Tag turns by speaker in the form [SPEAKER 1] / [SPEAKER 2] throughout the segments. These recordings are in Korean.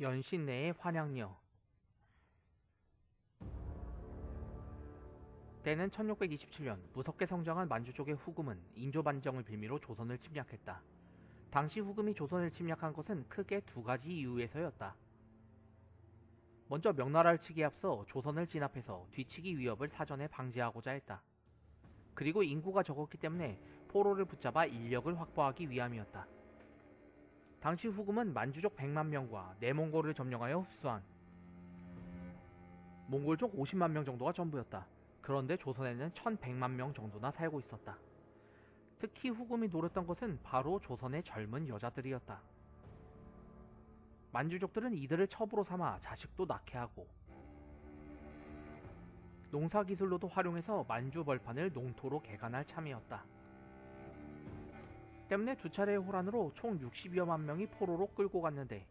[SPEAKER 1] 연신 내의 환양녀 때는 1627년 무섭게 성장한 만주족의 후금은 인조 반정을 빌미로 조선을 침략했다. 당시 후금이 조선을 침략한 것은 크게 두 가지 이유에서였다. 먼저 명나라를 치기에 앞서 조선을 진압해서 뒤치기 위협을 사전에 방지하고자 했다. 그리고 인구가 적었기 때문에 포로를 붙잡아 인력을 확보하기 위함이었다. 당시 후금은 만주족 100만 명과 내몽골을 점령하여 흡수한 몽골족 50만 명 정도가 전부였다. 그런데 조선에는 1100만 명 정도나 살고 있었다. 특히 후금이 노렸던 것은 바로 조선의 젊은 여자들이었다. 만주족들은 이들을 첩으로 삼아 자식도 낳게 하고 농사 기술로도 활용해서 만주 벌판을 농토로 개간할 참이었다. 때문에 두 차례의 호란으로 총 60여만 명이 포로로 끌고 갔는데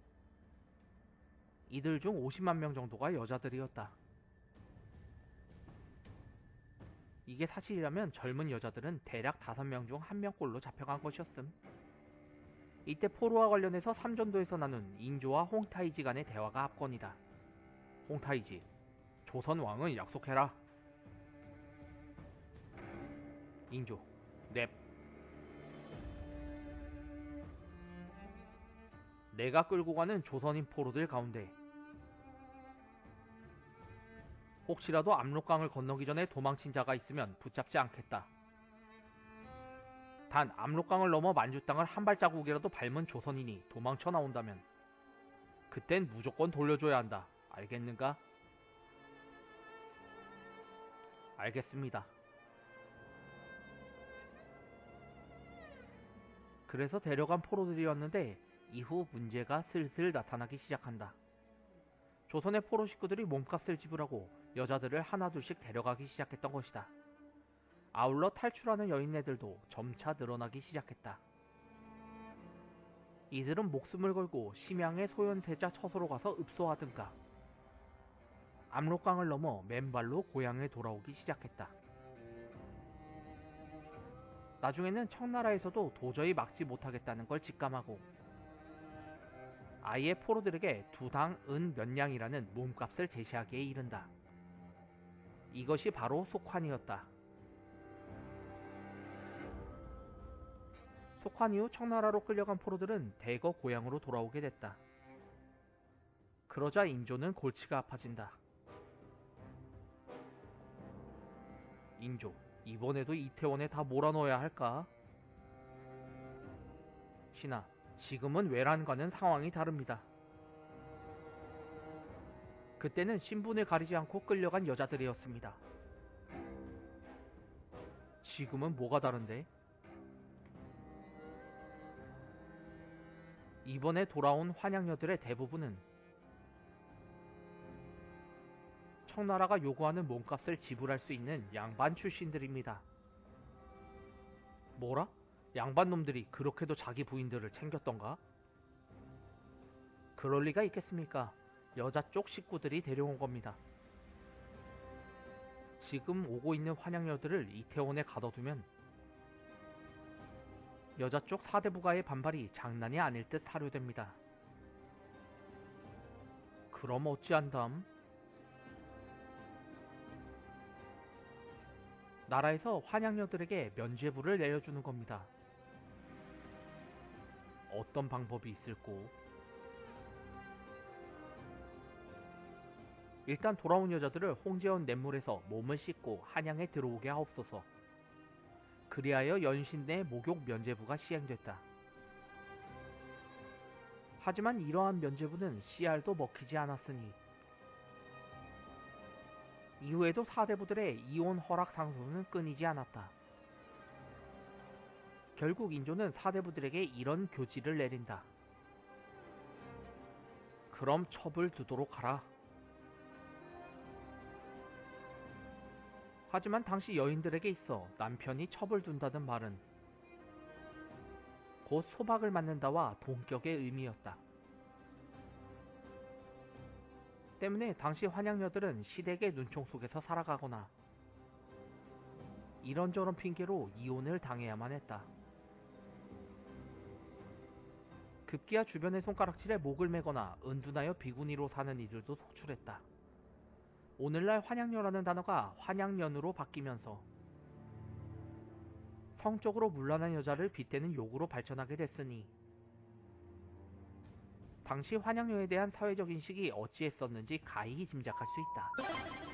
[SPEAKER 1] 이들 중 50만 명 정도가 여자들이었다. 이게 사실이라면 젊은 여자들은 대략 5명 중 1명꼴로 잡혀간 것이었음. 이때 포로와 관련해서 삼전도에서 나눈 인조와 홍타이지 간의 대화가 압권이다. 홍타이지, 조선 왕은 약속해라. 인조, 내가 끌고 가는 조선인 포로들 가운데 혹시라도 압록강을 건너기 전에 도망친 자가 있으면 붙잡지 않겠다. 단 압록강을 넘어 만주 땅을 한 발자국이라도 밟은 조선인이 도망쳐 나온다면 그땐 무조건 돌려줘야 한다. 알겠는가? 알겠습니다. 그래서 데려간 포로들이었는데 이후 문제가 슬슬 나타나기 시작한다. 조선의 포로 식구들이 몸값을 지불하고 여자들을 하나둘씩 데려가기 시작했던 것이다. 아울러 탈출하는 여인네들도 점차 늘어나기 시작했다. 이들은 목숨을 걸고 심양의 소현세자 처소로 가서 읍소하든가 압록강을 넘어 맨발로 고향에 돌아오기 시작했다. 나중에는 청나라에서도 도저히 막지 못하겠다는 걸 직감하고 아예 포로들에게 두 당 은 몇 냥이라는 몸값을 제시하기에 이른다. 이것이 바로 속환이었다. 속환 이후 청나라로 끌려간 포로들은 대거 고향으로 돌아오게 됐다. 그러자 인조는 골치가 아파진다. 인조, 이번에도 이태원에 다 몰아넣어야 할까? 신하, 지금은 외란과는 상황이 다릅니다. 그때는 신분을 가리지 않고 끌려간 여자들이었습니다. 지금은 뭐가 다른데? 이번에 돌아온 환양녀들의 대부분은 청나라가 요구하는 몸값을 지불할 수 있는 양반 출신들입니다. 뭐라? 양반 놈들이 그렇게도 자기 부인들을 챙겼던가? 그럴 리가 있겠습니까? 여자 쪽 식구들이 데려온 겁니다. 지금 오고 있는 환양녀들을 이태원에 가둬두면 여자 쪽 사대부가의 반발이 장난이 아닐 듯 사료됩니다. 그럼 어찌한담? 나라에서 환양녀들에게 면죄부를 내려주는 겁니다. 어떤 방법이 있을꼬? 일단 돌아온 여자들을 홍제원 냇물에서 몸을 씻고 한양에 들어오게 하옵소서. 그리하여 연신 내 목욕 면제부가 시행됐다. 하지만 이러한 면제부는 씨알도 먹히지 않았으니 이후에도 사대부들의 이혼 허락 상소는 끊이지 않았다. 결국 인조는 사대부들에게 이런 교지를 내린다. 그럼 첩을 두도록 하라. 하지만 당시 여인들에게 있어 남편이 첩을 둔다는 말은 곧 소박을 맞는다와 동격의 의미였다. 때문에 당시 환양녀들은 시댁의 눈총 속에서 살아가거나 이런저런 핑계로 이혼을 당해야만 했다. 급기야 주변의 손가락질에 목을 매거나 은둔하여 비구니로 사는 이들도 속출했다. 오늘날 환양녀라는 단어가 환양년으로 바뀌면서 성적으로 문란한 여자를 빗대는 욕으로 발전하게 됐으니 당시 환양녀에 대한 사회적 인식이 어찌했었는지 가히 짐작할 수 있다.